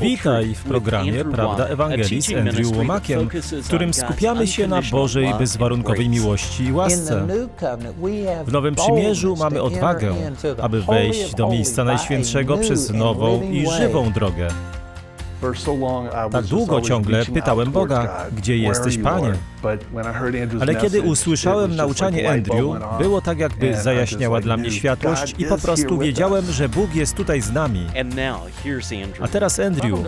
Witaj w programie Prawda Ewangelii z Andrew Łomakiem, w którym skupiamy się na Bożej bezwarunkowej miłości i łasce. W Nowym Przymierzu mamy odwagę, aby wejść do miejsca Najświętszego przez nową i żywą drogę. Tak długo ciągle pytałem Boga, gdzie jesteś, Panie? Ale kiedy usłyszałem nauczanie Andrew, było tak jakby zajaśniała dla mnie światłość i po prostu wiedziałem, że Bóg jest tutaj z nami. A teraz Andrew,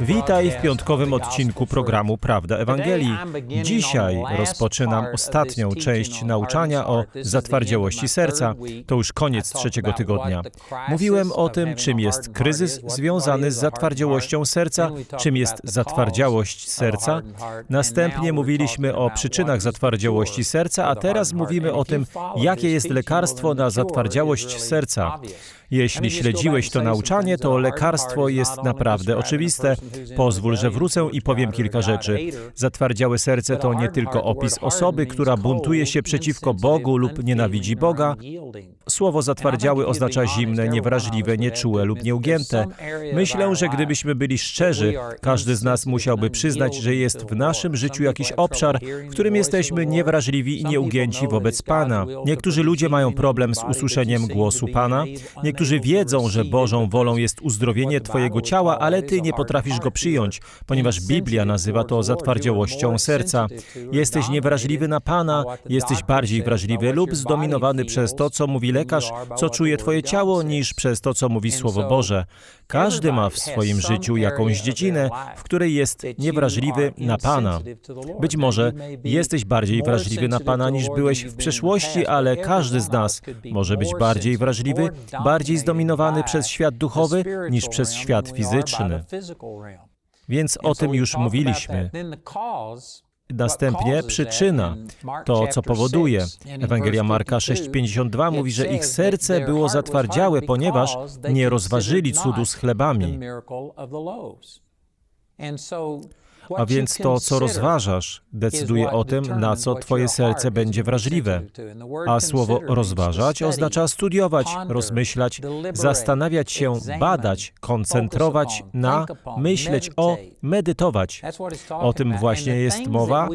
witaj w piątkowym odcinku programu Prawda Ewangelii. Dzisiaj rozpoczynam ostatnią część nauczania o zatwardziałości serca. To już koniec trzeciego tygodnia. Mówiłem o tym, czym jest kryzys związany z zatwardziałością serca, czym jest zatwardziałość serca. Następnie mówiliśmy o przyczynach zatwardziałości serca, a teraz mówimy o tym, jakie jest lekarstwo na zatwardziałość serca. Jeśli śledziłeś to nauczanie, to lekarstwo jest naprawdę oczywiste. Pozwól, że wrócę i powiem kilka rzeczy. Zatwardziałe serce to nie tylko opis osoby, która buntuje się przeciwko Bogu lub nienawidzi Boga. Słowo zatwardziały oznacza zimne, niewrażliwe, nieczułe lub nieugięte. Myślę, że gdybyśmy byli szczerzy, każdy z nas musiałby przyznać, że jest w naszym życiu jakiś obszar, w którym jesteśmy niewrażliwi i nieugięci wobec Pana. Niektórzy ludzie mają problem z usłyszeniem głosu Pana. Niektórzy wiedzą, że Bożą wolą jest uzdrowienie Twojego ciała, ale Ty nie potrafisz go przyjąć, ponieważ Biblia nazywa to zatwardziałością serca. Jesteś niewrażliwy na Pana, jesteś bardziej wrażliwy lub zdominowany przez to, co mówi lekarz, co czuje Twoje ciało, niż przez to, co mówi Słowo Boże. Każdy ma w swoim życiu jakąś dziedzinę, w której jest niewrażliwy na Pana. Być może jesteś bardziej wrażliwy na Pana niż byłeś w przeszłości, ale każdy z nas może być bardziej wrażliwy, bardziej zdominowany przez świat duchowy niż przez świat fizyczny. Więc o tym już mówiliśmy. Następnie przyczyna, to co powoduje. Ewangelia Marka 6,52 mówi, że ich serce było zatwardziałe, ponieważ nie rozważyli cudu z chlebami. A więc to, co rozważasz, decyduje o tym, na co Twoje serce będzie wrażliwe. A słowo rozważać oznacza studiować, rozmyślać, zastanawiać się, badać, koncentrować na, myśleć o, medytować. O tym właśnie jest mowa,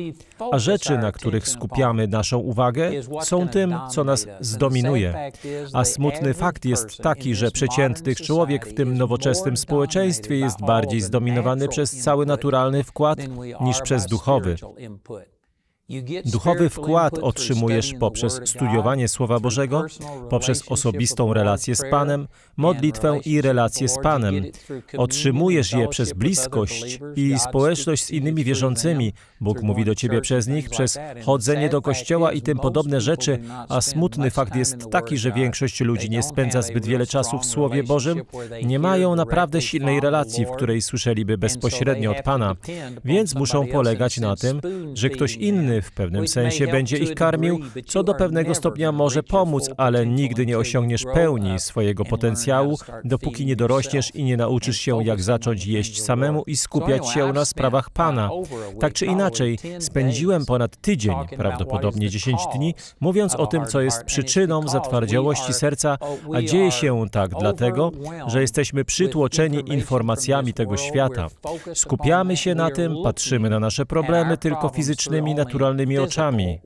a rzeczy, na których skupiamy naszą uwagę, są tym, co nas zdominuje. A smutny fakt jest taki, że przeciętny człowiek w tym nowoczesnym społeczeństwie jest bardziej zdominowany przez cały naturalny wkład niż przez duchowy. Duchowy wkład otrzymujesz poprzez studiowanie Słowa Bożego, poprzez osobistą relację z Panem, modlitwę i relację z Panem. Otrzymujesz je przez bliskość i społeczność z innymi wierzącymi. Bóg mówi do ciebie przez nich, przez chodzenie do kościoła i tym podobne rzeczy, a smutny fakt jest taki, że większość ludzi nie spędza zbyt wiele czasu w Słowie Bożym, nie mają naprawdę silnej relacji, w której słyszeliby bezpośrednio od Pana, więc muszą polegać na tym, że ktoś inny w pewnym sensie będzie ich karmił, co do pewnego stopnia może pomóc, ale nigdy nie osiągniesz pełni swojego potencjału, dopóki nie dorośniesz i nie nauczysz się, jak zacząć jeść samemu i skupiać się na sprawach Pana. Tak czy inaczej, spędziłem ponad tydzień, prawdopodobnie 10 dni, mówiąc o tym, co jest przyczyną zatwardziałości serca, a dzieje się tak dlatego, że jesteśmy przytłoczeni informacjami tego świata. Skupiamy się na tym, patrzymy na nasze problemy tylko fizycznymi, naturalnymi naturalnymi oczami.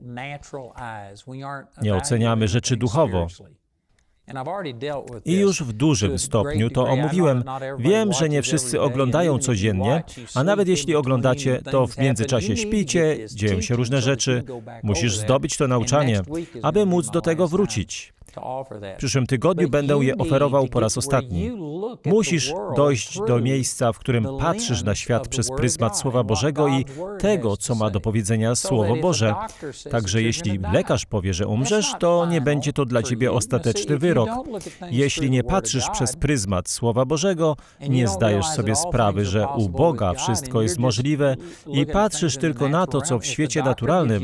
Nie oceniamy rzeczy duchowo. I już w dużym stopniu to omówiłem. Wiem, że nie wszyscy oglądają codziennie, a nawet jeśli oglądacie, to w międzyczasie śpicie, dzieją się różne rzeczy. Musisz zdobyć to nauczanie, aby móc do tego wrócić. W przyszłym tygodniu będę je oferował po raz ostatni. Musisz dojść do miejsca, w którym patrzysz na świat przez pryzmat Słowa Bożego i tego, co ma do powiedzenia Słowo Boże. Także jeśli lekarz powie, że umrzesz, to nie będzie to dla ciebie ostateczny wyrok. Jeśli nie patrzysz przez pryzmat Słowa Bożego, nie zdajesz sobie sprawy, że u Boga wszystko jest możliwe i patrzysz tylko na to, co w świecie naturalnym.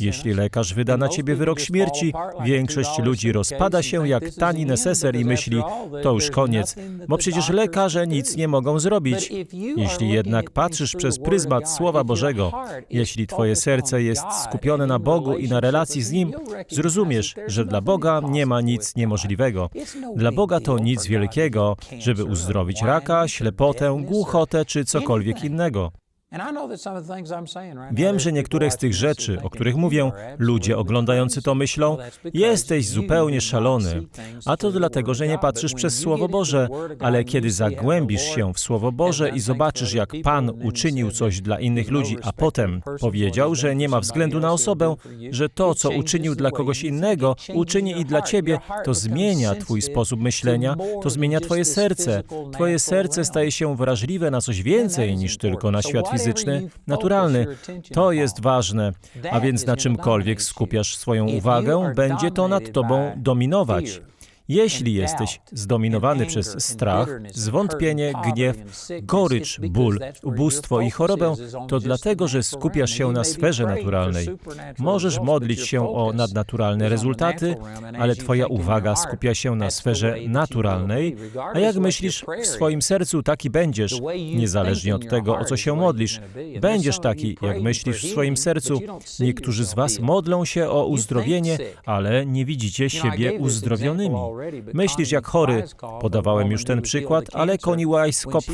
Jeśli lekarz wyda na ciebie wyrok śmierci, większość ludzi rozpada się jak tani neseser i myśli, to już koniec. bo przecież lekarze nic nie mogą zrobić. Jeśli jednak patrzysz przez pryzmat Słowa Bożego, jeśli Twoje serce jest skupione na Bogu i na relacji z Nim, zrozumiesz, że dla Boga nie ma nic niemożliwego. Dla Boga to nic wielkiego, żeby uzdrowić raka, ślepotę, głuchotę czy cokolwiek innego. Wiem, że niektóre z tych rzeczy, o których mówię, ludzie oglądający to myślą, jesteś zupełnie szalony. A to dlatego, że nie patrzysz przez Słowo Boże, ale kiedy zagłębisz się w Słowo Boże i zobaczysz, jak Pan uczynił coś dla innych ludzi, a potem powiedział, że nie ma względu na osobę, że to, co uczynił dla kogoś innego, uczyni i dla ciebie, to zmienia Twój sposób myślenia, to zmienia Twoje serce. Twoje serce staje się wrażliwe na coś więcej niż tylko na świat fizyczny, naturalny. To jest ważne. A więc na czymkolwiek skupiasz swoją uwagę, będzie to nad tobą dominować. Jeśli jesteś zdominowany przez strach, zwątpienie, gniew, gorycz, ból, ubóstwo i chorobę, to dlatego, że skupiasz się na sferze naturalnej. Możesz modlić się o nadnaturalne rezultaty, ale Twoja uwaga skupia się na sferze naturalnej, a jak myślisz w swoim sercu, taki będziesz, niezależnie od tego, o co się modlisz. Będziesz taki, jak myślisz w swoim sercu. Niektórzy z Was modlą się o uzdrowienie, ale nie widzicie siebie uzdrowionymi. Myślisz jak chory. Podawałem już ten przykład, ale Connie Weiskopf,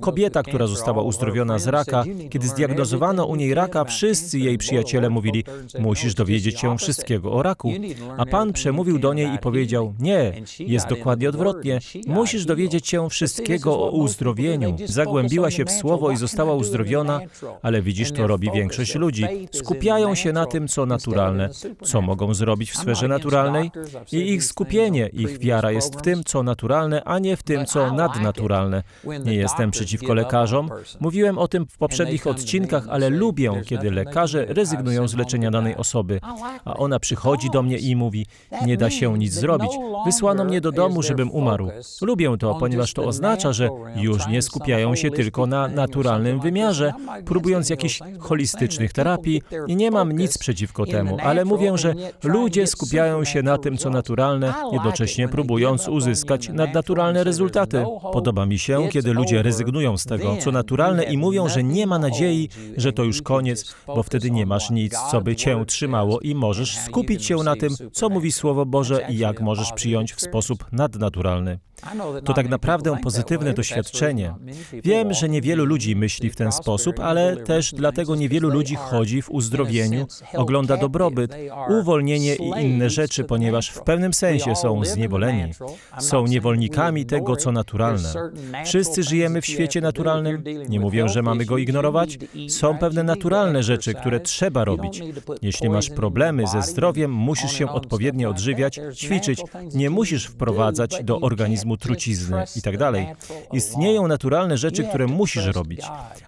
kobieta, która została uzdrowiona z raka, kiedy zdiagnozowano u niej raka, wszyscy jej przyjaciele mówili, musisz dowiedzieć się wszystkiego o raku. A Pan przemówił do niej i powiedział, nie, jest dokładnie odwrotnie. Musisz dowiedzieć się wszystkiego o uzdrowieniu. Zagłębiła się w słowo i została uzdrowiona, ale widzisz, to robi większość ludzi. Skupiają się na tym, co naturalne, co mogą zrobić w sferze naturalnej i ich skupienie, ich wiara jest w tym, co naturalne, a nie w tym, co nadnaturalne. Nie jestem przeciwko lekarzom. Mówiłem o tym w poprzednich odcinkach, ale lubię, kiedy lekarze rezygnują z leczenia danej osoby, a ona przychodzi do mnie i mówi: Nie da się nic zrobić. Wysłano mnie do domu, żebym umarł. Lubię to, ponieważ to oznacza, że już nie skupiają się tylko na naturalnym wymiarze, próbując jakichś holistycznych terapii i nie mam nic przeciwko temu, ale mówię, że ludzie skupiają się na tym, co naturalne, jednocześnie próbując uzyskać nadnaturalne rezultaty. Podoba mi się, kiedy ludzie rezygnują z tego, co naturalne i mówią, że nie ma nadziei, że to już koniec, bo wtedy nie masz nic, co by cię trzymało i możesz skupić się na tym, co mówi Słowo Boże i jak możesz przyjąć w sposób nadnaturalny. To tak naprawdę pozytywne doświadczenie. Wiem, że niewielu ludzi myśli w ten sposób, ale też dlatego niewielu ludzi chodzi w uzdrowieniu, ogląda dobrobyt, uwolnienie i inne rzeczy, ponieważ w pewnym sensie są zniewoleni. Są niewolnikami tego, co naturalne. Wszyscy żyjemy w świecie naturalnym. Nie mówię, że mamy go ignorować. Są pewne naturalne rzeczy, które trzeba robić. Jeśli masz problemy ze zdrowiem, musisz się odpowiednio odżywiać, ćwiczyć. Nie musisz wprowadzać do organizmu trucizny i tak. Istnieją naturalne rzeczy, które musisz robić,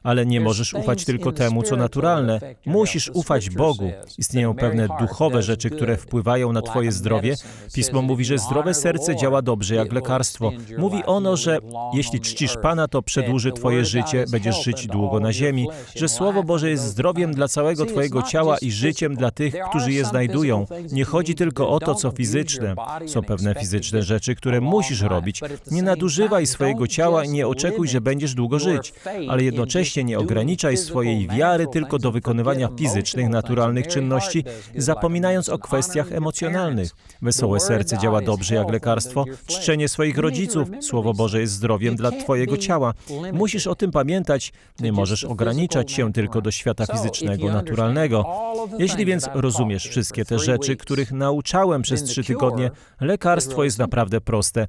ale nie możesz ufać tylko temu, co naturalne. Musisz ufać Bogu. Istnieją pewne duchowe rzeczy, które wpływają na Twoje zdrowie. Pismo mówi, że zdrowe serce działa dobrze jak lekarstwo. Mówi ono, że jeśli czcisz Pana, to przedłuży Twoje życie, będziesz żyć długo na ziemi, że Słowo Boże jest zdrowiem dla całego Twojego ciała i życiem dla tych, którzy je znajdują. Nie chodzi tylko o to, co fizyczne. Są pewne fizyczne rzeczy, które musisz robić. Nie nadużywaj swojego ciała i nie oczekuj, że będziesz długo żyć, ale jednocześnie nie ograniczaj swojej wiary tylko do wykonywania fizycznych, naturalnych czynności, zapominając o kwestiach emocjonalnych. Wesołe serce działa dobrze jak lekarstwo, czczenie swoich rodziców, Słowo Boże jest zdrowiem dla Twojego ciała. Musisz o tym pamiętać, nie możesz ograniczać się tylko do świata fizycznego, naturalnego. Jeśli więc rozumiesz wszystkie te rzeczy, których nauczałem przez trzy tygodnie, lekarstwo jest naprawdę proste.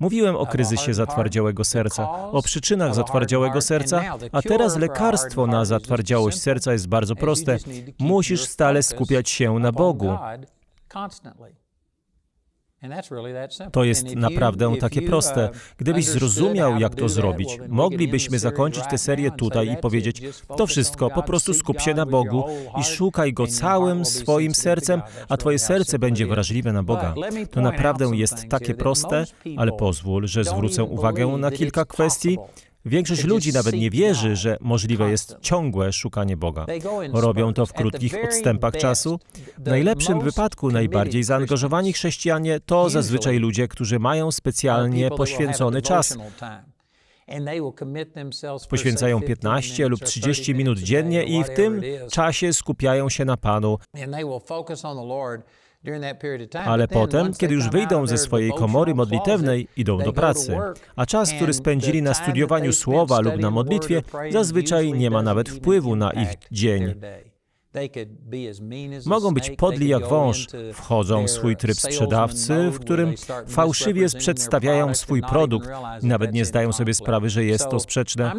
Mówiłem o kryzysie zatwardziałego serca, o przyczynach zatwardziałego serca, a teraz lekarstwo na zatwardziałość serca jest bardzo proste. Musisz stale skupiać się na Bogu. To jest naprawdę takie proste. Gdybyś zrozumiał, jak to zrobić, moglibyśmy zakończyć tę serię tutaj i powiedzieć: To wszystko, po prostu skup się na Bogu i szukaj Go całym swoim sercem, a Twoje serce będzie wrażliwe na Boga. To naprawdę jest takie proste, ale pozwól, że zwrócę uwagę na kilka kwestii. Większość ludzi nawet nie wierzy, że możliwe jest ciągłe szukanie Boga. Robią to w krótkich odstępach czasu. W najlepszym wypadku najbardziej zaangażowani chrześcijanie to zazwyczaj ludzie, którzy mają specjalnie poświęcony czas. Poświęcają 15 lub 30 minut dziennie i w tym czasie skupiają się na Panu, ale potem, kiedy już wyjdą ze swojej komory modlitewnej, idą do pracy. A czas, który spędzili na studiowaniu słowa lub na modlitwie, zazwyczaj nie ma nawet wpływu na ich dzień. Mogą być podli jak wąż, wchodzą w swój tryb sprzedawcy, w którym fałszywie przedstawiają swój produkt. i nawet nie zdają sobie sprawy, że jest to sprzeczne.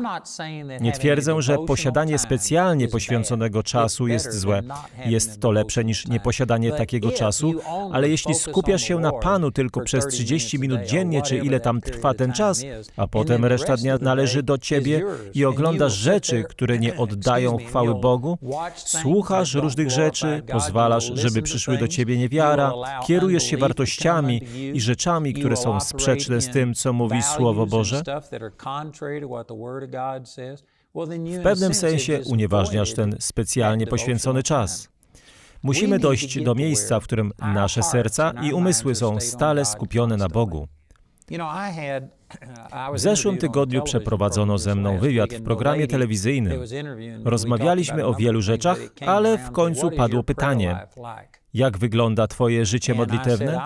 Nie twierdzę, że posiadanie specjalnie poświęconego czasu jest złe. Jest to lepsze niż nieposiadanie takiego czasu, ale jeśli skupiasz się na Panu tylko przez 30 minut dziennie, czy ile tam trwa ten czas, a potem reszta dnia należy do Ciebie i oglądasz rzeczy, które nie oddają chwały Bogu, słuchasz różnych rzeczy, pozwalasz, żeby przyszły do ciebie niewiara, kierujesz się wartościami i rzeczami, które są sprzeczne z tym, co mówi Słowo Boże, w pewnym sensie unieważniasz ten specjalnie poświęcony czas. Musimy dojść do miejsca, w którym nasze serca i umysły są stale skupione na Bogu. W zeszłym tygodniu przeprowadzono ze mną wywiad w programie telewizyjnym. Rozmawialiśmy o wielu rzeczach, ale w końcu padło pytanie: jak wygląda Twoje życie modlitewne?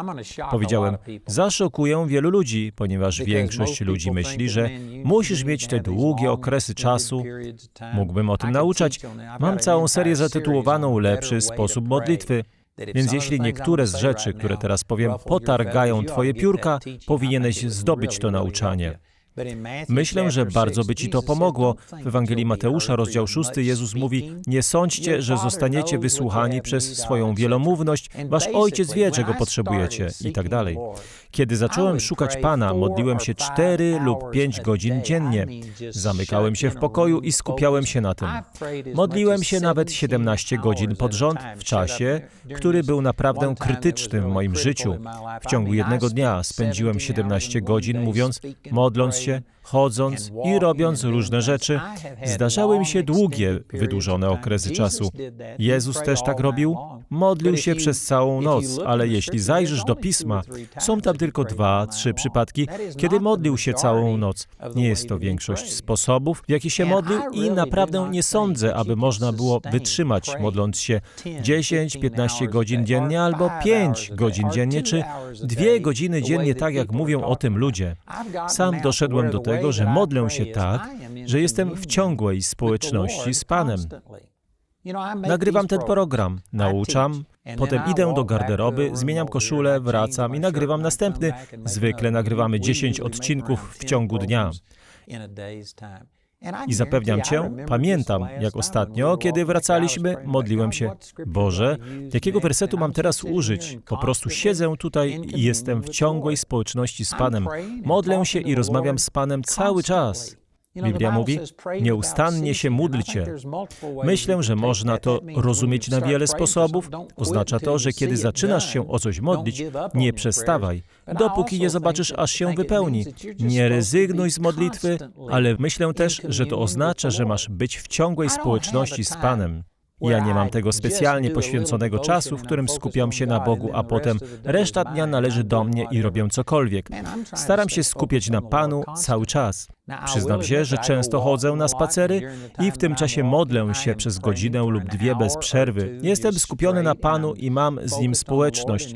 Powiedziałem, zaszokuję wielu ludzi, ponieważ większość ludzi myśli, że musisz mieć te długie okresy czasu. Mógłbym o tym nauczać. Mam całą serię zatytułowaną Lepszy sposób modlitwy. Więc jeśli niektóre z rzeczy, które teraz powiem, potargają Twoje piórka, powinieneś zdobyć to nauczanie. Myślę, że bardzo by Ci to pomogło. W Ewangelii Mateusza, rozdział 6, Jezus mówi: Nie sądźcie, że zostaniecie wysłuchani przez swoją wielomówność, Wasz Ojciec wie, czego potrzebujecie, i tak dalej. Kiedy zacząłem szukać Pana, modliłem się 4 lub 5 godzin dziennie. Zamykałem się w pokoju i skupiałem się na tym. Modliłem się nawet 17 godzin pod rząd w czasie, który był naprawdę krytycznym w moim życiu. W ciągu jednego dnia spędziłem 17 godzin mówiąc, modląc się, chodząc i robiąc różne rzeczy, zdarzały mi się długie, wydłużone okresy czasu. Jezus też tak robił? Modlił się przez całą noc, ale jeśli zajrzysz do Pisma, są tam tylko dwa, trzy przypadki, kiedy modlił się całą noc. Nie jest to większość sposobów, w jaki się modlił i naprawdę nie sądzę, aby można było wytrzymać modląc się 10-15 godzin dziennie albo 5 godzin dziennie, czy 2 godziny dziennie, tak jak mówią o tym ludzie. Sam doszedłem do tego, że modlę się tak, że jestem w ciągłej społeczności z Panem. Nagrywam ten program, nauczam, potem idę do garderoby, zmieniam koszulę, wracam i nagrywam następny. Zwykle nagrywamy 10 odcinków w ciągu dnia. I zapewniam Cię, pamiętam, jak ostatnio, kiedy wracaliśmy, modliłem się, Boże, jakiego wersetu mam teraz użyć? Po prostu siedzę tutaj i jestem w ciągłej społeczności z Panem. Modlę się i rozmawiam z Panem cały czas. Biblia mówi, nieustannie się módlcie. Myślę, że można to rozumieć na wiele sposobów. Oznacza to, że kiedy zaczynasz się o coś modlić, nie przestawaj, dopóki nie zobaczysz, aż się wypełni. Nie rezygnuj z modlitwy, ale myślę też, że to oznacza, że masz być w ciągłej społeczności z Panem. Ja nie mam tego specjalnie poświęconego czasu, w którym skupiam się na Bogu, a potem reszta dnia należy do mnie i robię cokolwiek. Staram się skupiać na Panu cały czas. Przyznam się, że często chodzę na spacery i w tym czasie modlę się przez godzinę lub dwie bez przerwy. Jestem skupiony na Panu i mam z Nim społeczność.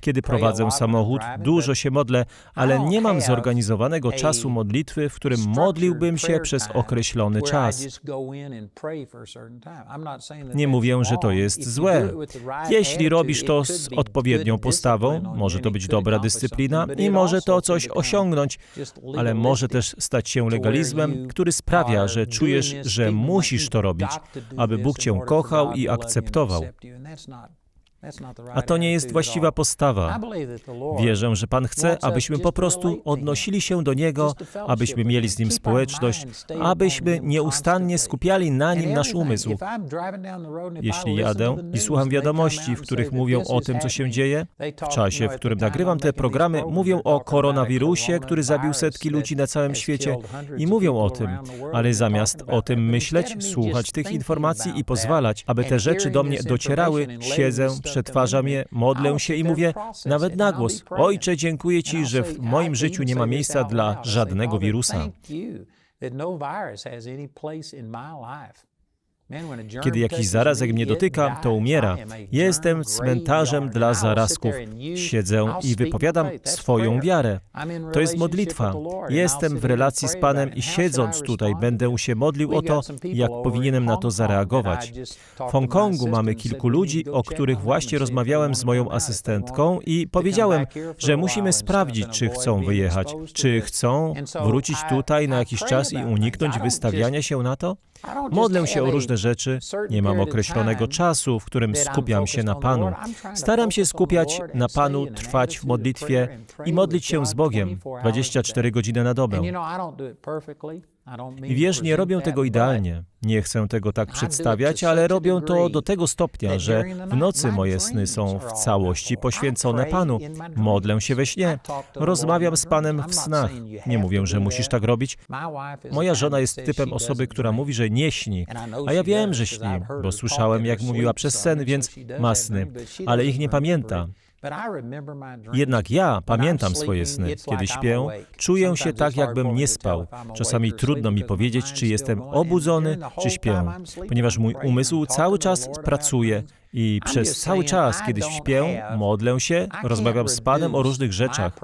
Kiedy prowadzę samochód, dużo się modlę, ale nie mam zorganizowanego czasu modlitwy, w którym modliłbym się przez określony czas. Nie mówię, że to jest złe. Jeśli robisz to z odpowiednią postawą, może to być dobra dyscyplina i może to coś osiągnąć, ale może też stać się legalizmem, który sprawia, że czujesz, że musisz to robić, aby Bóg cię kochał i akceptował. A to nie jest właściwa postawa. Wierzę, że Pan chce, abyśmy po prostu odnosili się do Niego, abyśmy mieli z Nim społeczność, abyśmy nieustannie skupiali na Nim nasz umysł. Jeśli jadę i słucham wiadomości, w których mówią o tym, co się dzieje, w czasie, w którym nagrywam te programy, mówią o koronawirusie, który zabił setki ludzi na całym świecie i mówią o tym, ale zamiast o tym myśleć, słuchać tych informacji i pozwalać, aby te rzeczy do mnie docierały, siedzę, przetwarzam je, modlę się i mówię, nawet na głos, Ojcze, dziękuję Ci, że w moim życiu nie ma miejsca dla żadnego wirusa. Kiedy jakiś zarazek mnie dotyka, to umiera. Jestem cmentarzem dla zarazków. Siedzę i wypowiadam swoją wiarę. To jest modlitwa. Jestem w relacji z Panem i siedząc tutaj będę się modlił o to, jak powinienem na to zareagować. W Hongkongu mamy kilku ludzi, o których właśnie rozmawiałem z moją asystentką i powiedziałem, że musimy sprawdzić, czy chcą wyjechać, czy chcą wrócić tutaj na jakiś czas i uniknąć wystawiania się na to. Modlę się o różne rzeczy, nie mam określonego czasu, w którym skupiam się na Panu. Staram się skupiać na Panu, trwać w modlitwie i modlić się z Bogiem 24 godziny na dobę. I wiesz, nie robią tego idealnie. Nie chcę tego tak przedstawiać, ale robią to do tego stopnia, że w nocy moje sny są w całości poświęcone Panu. Modlę się we śnie. Rozmawiam z Panem w snach. Nie mówię, że musisz tak robić. Moja żona jest typem osoby, która mówi, że nie śni. A ja wiem, że śni, bo słyszałem, jak mówiła przez sen, więc ma sny, ale ich nie pamięta. Jednak ja pamiętam swoje sny. Kiedy śpię, czuję się tak, jakbym nie spał. Czasami trudno mi powiedzieć, czy jestem obudzony, czy śpię, ponieważ mój umysł cały czas pracuje i przez cały czas, kiedy śpię, modlę się, rozmawiam z Panem o różnych rzeczach.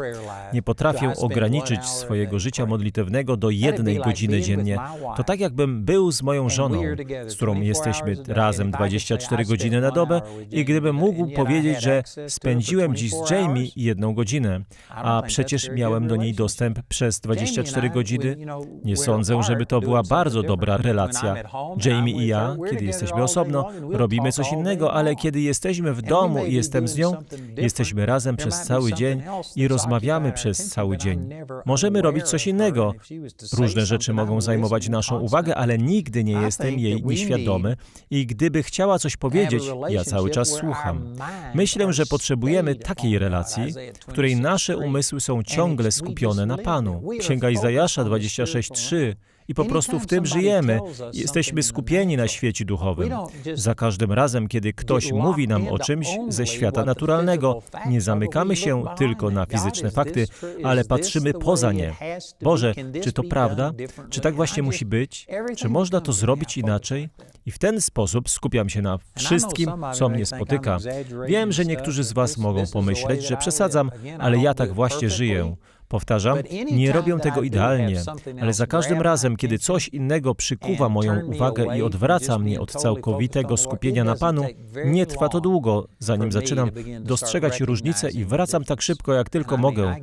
Nie potrafię ograniczyć swojego życia modlitewnego do jednej godziny dziennie. To tak, jakbym był z moją żoną, z którą jesteśmy razem 24 godziny na dobę i gdybym mógł powiedzieć, że spędziłem dziś z Jamie jedną godzinę, a przecież miałem do niej dostęp przez 24 godziny, nie sądzę, żeby to była bardzo dobra relacja. Jamie i ja, kiedy jesteśmy osobno, robimy coś innego, ale kiedy jesteśmy w domu i jestem z nią, jesteśmy razem przez cały dzień i rozmawiamy przez cały dzień. Możemy robić coś innego. Różne rzeczy mogą zajmować naszą uwagę, ale nigdy nie jestem jej nieświadomy i gdyby chciała coś powiedzieć, ja cały czas słucham. Myślę, że potrzebujemy takiej relacji, w której nasze umysły są ciągle skupione na Panu. Księga Izajasza 26:3 i po prostu w tym żyjemy. Jesteśmy skupieni na świecie duchowym. Za każdym razem, kiedy ktoś mówi nam o czymś ze świata naturalnego, nie zamykamy się tylko na fizyczne fakty, ale patrzymy poza nie. Boże, czy to prawda? Czy tak właśnie musi być? Czy można to zrobić inaczej? I w ten sposób skupiam się na wszystkim, co mnie spotyka. Wiem, że niektórzy z Was mogą pomyśleć, że przesadzam, ale ja tak właśnie żyję. Powtarzam, nie robię tego idealnie, ale za każdym razem, kiedy coś innego przykuwa moją uwagę i odwraca mnie od całkowitego skupienia na Panu, nie trwa to długo, zanim zaczynam dostrzegać różnice i wracam tak szybko, jak tylko mogę.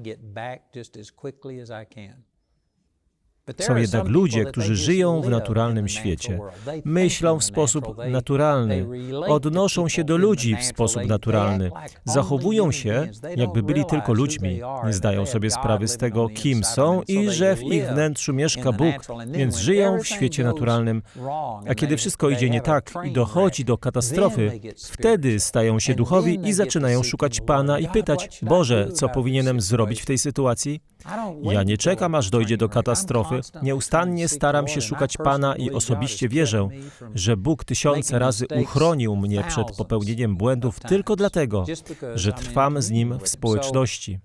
Są jednak ludzie, którzy żyją w naturalnym świecie. Myślą w sposób naturalny, odnoszą się do ludzi w sposób naturalny, zachowują się, jakby byli tylko ludźmi. Nie zdają sobie sprawy z tego, kim są i że w ich wnętrzu mieszka Bóg, więc żyją w świecie naturalnym. A kiedy wszystko idzie nie tak i dochodzi do katastrofy, wtedy stają się duchowi i zaczynają szukać Pana i pytać: Boże, co powinienem zrobić w tej sytuacji? Ja nie czekam, aż dojdzie do katastrofy. Nieustannie staram się szukać Pana i osobiście wierzę, że Bóg tysiące razy uchronił mnie przed popełnieniem błędów tylko dlatego, że trwam z Nim w społeczności.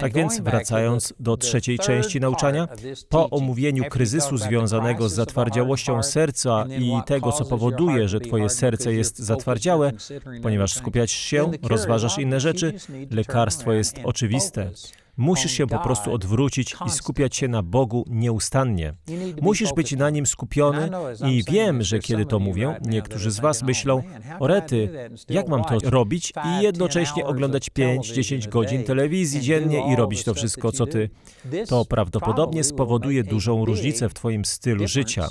Tak więc, wracając do trzeciej części nauczania, po omówieniu kryzysu związanego z zatwardziałością serca i tego, co powoduje, że Twoje serce jest zatwardziałe, ponieważ skupiać się, rozważasz inne rzeczy, lekarstwo jest oczywiste. Musisz się po prostu odwrócić i skupiać się na Bogu nieustannie. Musisz być na Nim skupiony i wiem, że kiedy to mówię, niektórzy z Was myślą, orety, jak mam to robić i jednocześnie oglądać 5-10 godzin telewizji dziennie i robić to wszystko, co Ty. To prawdopodobnie spowoduje dużą różnicę w Twoim stylu życia.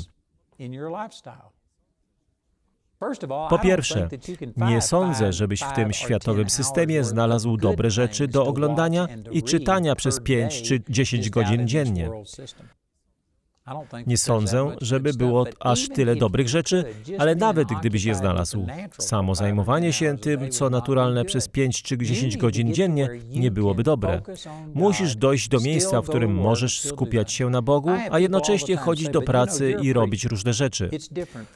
Po pierwsze, nie sądzę, żebyś w tym światowym systemie znalazł dobre rzeczy do oglądania i czytania przez 5 czy 10 godzin dziennie. Nie sądzę, żeby było aż tyle dobrych rzeczy, ale nawet gdybyś je znalazł, samo zajmowanie się tym, co naturalne przez 5 czy 10 godzin dziennie, nie byłoby dobre. Musisz dojść do miejsca, w którym możesz skupiać się na Bogu, a jednocześnie chodzić do pracy i robić różne rzeczy.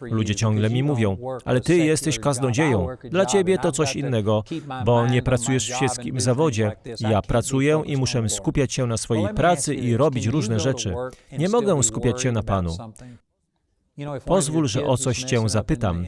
Ludzie ciągle mi mówią, ale ty jesteś kaznodzieją. Dla ciebie to coś innego, bo nie pracujesz w świeckim zawodzie. Ja pracuję i muszę skupiać się na swojej pracy i robić różne rzeczy. Nie mogę skupiać się na Panu. Pozwól, że o coś Cię zapytam.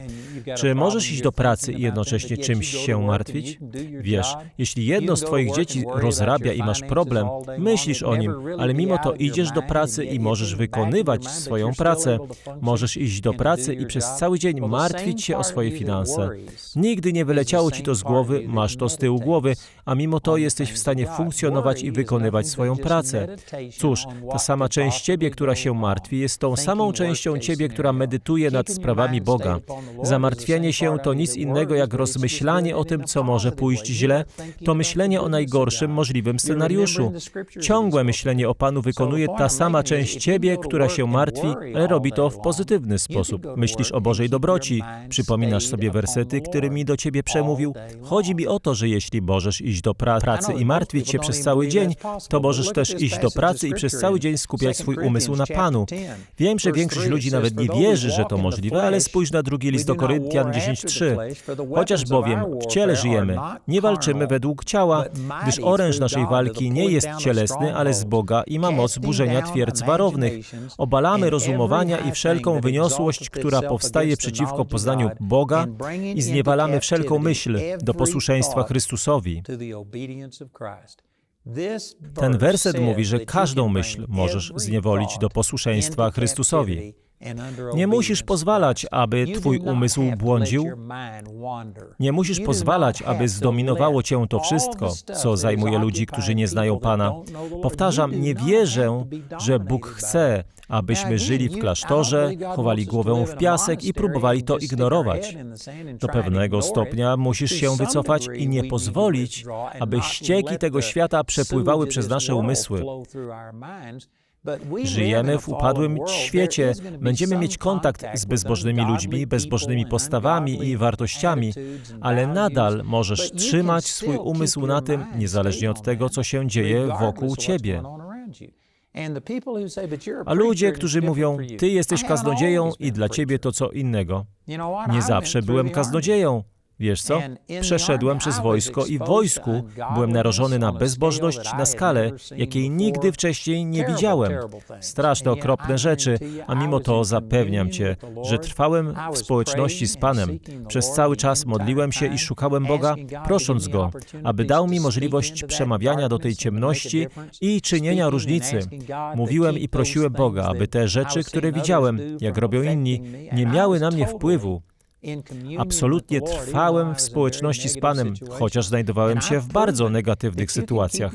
Czy możesz iść do pracy i jednocześnie czymś się martwić? Wiesz, jeśli jedno z Twoich dzieci rozrabia i masz problem, myślisz o nim, ale mimo to idziesz do pracy i możesz wykonywać swoją pracę. Możesz iść do pracy i przez cały dzień martwić się o swoje finanse. Nigdy nie wyleciało Ci to z głowy, masz to z tyłu głowy, a mimo to jesteś w stanie funkcjonować i wykonywać swoją pracę. Cóż, ta sama część Ciebie, która się martwi, jest tą samą częścią Ciebie, która medytuje nad sprawami Boga. Zamartwianie się to nic innego jak rozmyślanie o tym, co może pójść źle, to myślenie o najgorszym możliwym scenariuszu. Ciągłe myślenie o Panu wykonuje ta sama część Ciebie, która się martwi, ale robi to w pozytywny sposób. Myślisz o Bożej dobroci, przypominasz sobie wersety, którymi do Ciebie przemówił. Chodzi mi o to, że jeśli możesz iść do pra pracy i martwić się przez cały dzień, to możesz też iść do pracy i przez cały dzień skupiać swój umysł na Panu. Wiem, że większość ludzi nawet nie wierzy, że to możliwe, ale spójrz na drugi list do Koryntian 10:3. Chociaż bowiem w ciele żyjemy, nie walczymy według ciała, gdyż oręż naszej walki nie jest cielesny, ale z Boga i ma moc burzenia twierdz warownych. Obalamy rozumowania i wszelką wyniosłość, która powstaje przeciwko poznaniu Boga i zniewalamy wszelką myśl do posłuszeństwa Chrystusowi. Ten werset mówi, że każdą myśl możesz zniewolić do posłuszeństwa Chrystusowi. Nie musisz pozwalać, aby Twój umysł błądził. Nie musisz pozwalać, aby zdominowało Cię to wszystko, co zajmuje ludzi, którzy nie znają Pana. Powtarzam, nie wierzę, że Bóg chce, abyśmy żyli w klasztorze, chowali głowę w piasek i próbowali to ignorować. Do pewnego stopnia musisz się wycofać i nie pozwolić, aby ścieki tego świata przepływały przez nasze umysły. Żyjemy w upadłym świecie. Będziemy mieć kontakt z bezbożnymi ludźmi, bezbożnymi postawami i wartościami, ale nadal możesz trzymać swój umysł na tym, niezależnie od tego, co się dzieje wokół ciebie. A ludzie, którzy mówią, ty jesteś kaznodzieją i dla ciebie to co innego. Nie zawsze byłem kaznodzieją. Wiesz co? Przeszedłem przez wojsko i w wojsku byłem narażony na bezbożność na skalę, jakiej nigdy wcześniej nie widziałem. Straszne, okropne rzeczy, a mimo to zapewniam Cię, że trwałem w społeczności z Panem. Przez cały czas modliłem się i szukałem Boga, prosząc Go, aby dał mi możliwość przemawiania do tej ciemności i czynienia różnicy. Mówiłem i prosiłem Boga, aby te rzeczy, które widziałem, jak robią inni, nie miały na mnie wpływu. Absolutnie trwałem w społeczności z Panem, chociaż znajdowałem się w bardzo negatywnych sytuacjach.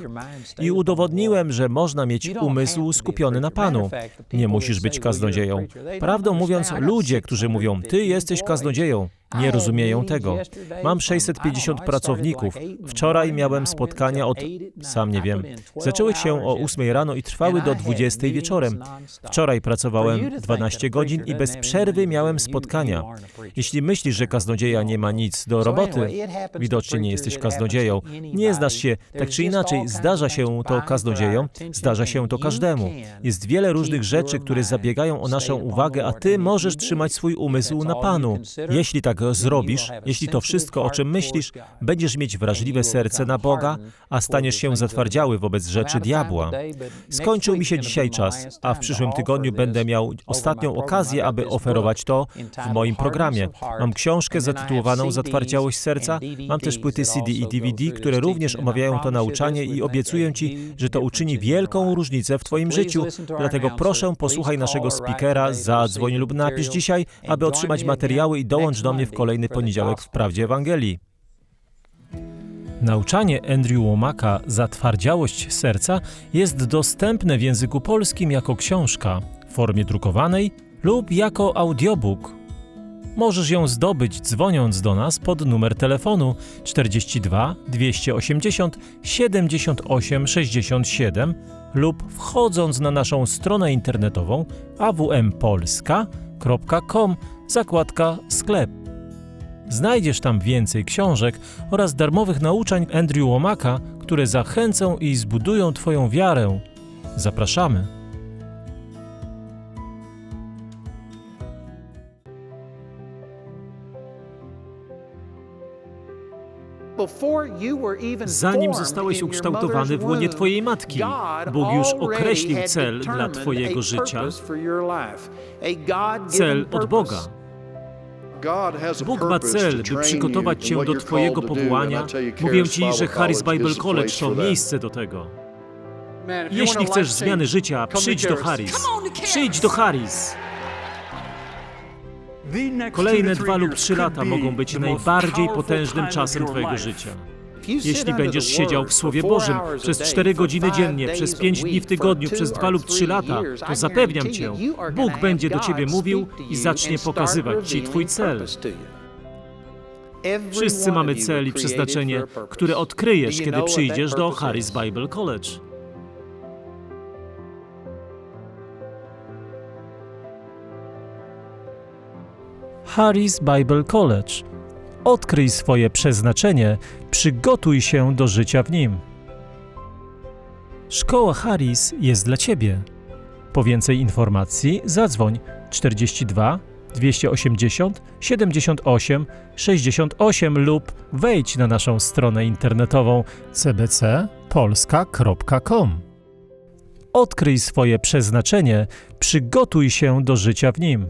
I udowodniłem, że można mieć umysł skupiony na Panu. Nie musisz być kaznodzieją. Prawdą mówiąc, ludzie, którzy mówią, Ty jesteś kaznodzieją, nie rozumieją tego. Mam 650 pracowników. Wczoraj miałem spotkania od, sam nie wiem, zaczęły się o 8 rano i trwały do 20 wieczorem. Wczoraj pracowałem 12 godzin i bez przerwy miałem spotkania. Jeśli myślisz, że kaznodzieja nie ma nic do roboty, widocznie nie jesteś kaznodzieją. Nie znasz się, tak czy inaczej, zdarza się to kaznodziejom, zdarza się to każdemu. Jest wiele różnych rzeczy, które zabiegają o naszą uwagę, a ty możesz trzymać swój umysł na Panu. Jeśli tak zrobisz, jeśli to wszystko, o czym myślisz, będziesz mieć wrażliwe serce na Boga, a staniesz się zatwardziały wobec rzeczy diabła. Skończył mi się dzisiaj czas, a w przyszłym tygodniu będę miał ostatnią okazję, aby oferować to w moim programie. Mam książkę zatytułowaną Zatwardziałość serca, mam też płyty CD i DVD, które również omawiają to nauczanie i obiecuję Ci, że to uczyni wielką różnicę w Twoim życiu. Dlatego proszę, posłuchaj naszego speakera, zadzwoń lub napisz dzisiaj, aby otrzymać materiały i dołącz do mnie w kolejny poniedziałek w Prawdzie Ewangelii. Nauczanie Andrew Womaka Zatwardziałość serca jest dostępne w języku polskim jako książka w formie drukowanej lub jako audiobook. Możesz ją zdobyć dzwoniąc do nas pod numer telefonu 42 280 78 67 lub wchodząc na naszą stronę internetową awmpolska.com zakładka sklep. Znajdziesz tam więcej książek oraz darmowych nauczań Andrew Womaka, które zachęcą i zbudują Twoją wiarę. Zapraszamy. Zanim zostałeś ukształtowany w łonie Twojej matki, Bóg już określił cel dla Twojego życia, cel od Boga. Bóg ma cel, by przygotować Cię do Twojego powołania. Mówię Ci, że Harris Bible College to miejsce do tego. Jeśli chcesz zmiany życia, przyjdź do Harris. Przyjdź do Harris. Kolejne dwa lub trzy lata mogą być najbardziej potężnym czasem Twojego życia. Jeśli będziesz siedział w Słowie Bożym przez cztery godziny dziennie, przez pięć dni w tygodniu, przez dwa lub trzy lata, to zapewniam Cię, Bóg będzie do Ciebie mówił i zacznie pokazywać Ci Twój cel. Wszyscy mamy cel i przeznaczenie, które odkryjesz, kiedy przyjdziesz do Harris Bible College. Harris Bible College. Odkryj swoje przeznaczenie, przygotuj się do życia w nim. Szkoła Harris jest dla Ciebie. Po więcej informacji zadzwoń 42 280 78 68 lub wejdź na naszą stronę internetową cbcpolska.com. Odkryj swoje przeznaczenie, przygotuj się do życia w nim.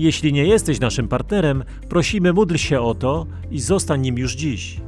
Jeśli nie jesteś naszym partnerem, prosimy módl się o to i zostań nim już dziś.